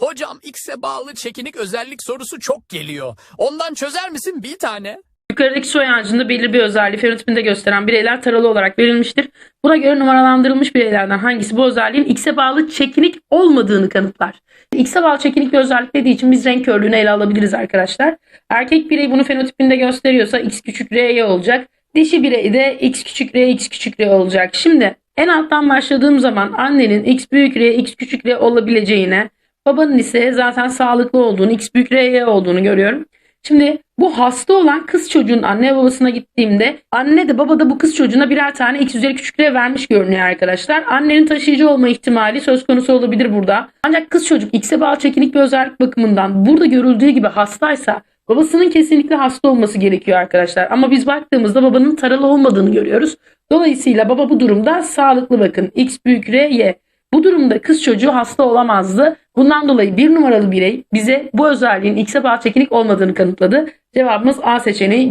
Hocam X'e bağlı çekinik özellik sorusu çok geliyor. Ondan çözer misin bir tane? Yukarıdaki soy ağacında belirli bir özelliği fenotipinde gösteren bireyler taralı olarak verilmiştir. Buna göre numaralandırılmış bireylerden hangisi bu özelliğin X'e bağlı çekinik olmadığını kanıtlar. X'e bağlı çekinik bir özellik dediği için biz renk körlüğünü ele alabiliriz arkadaşlar. Erkek birey bunu fenotipinde gösteriyorsa X küçük R'ye olacak. Dişi birey de X küçük R, X küçük R olacak. Şimdi en alttan başladığım zaman annenin X büyük R, X küçük R olabileceğine, babanın ise zaten sağlıklı olduğunu, X büyük R'ye olduğunu görüyorum. Şimdi bu hasta olan kız çocuğun anne babasına gittiğimde anne de baba da bu kız çocuğuna birer tane x üzeri küçük r vermiş görünüyor arkadaşlar. Annenin taşıyıcı olma ihtimali söz konusu olabilir burada. Ancak kız çocuk x'e bağlı çekinik bir özellik bakımından burada görüldüğü gibi hastaysa babasının kesinlikle hasta olması gerekiyor arkadaşlar. Ama biz baktığımızda babanın taralı olmadığını görüyoruz. Dolayısıyla baba bu durumda sağlıklı bakın. x büyük r y. Bu durumda kız çocuğu hasta olamazdı. Bundan dolayı bir numaralı birey bize bu özelliğin X'e bağlı çekinik olmadığını kanıtladı. Cevabımız A seçeneği.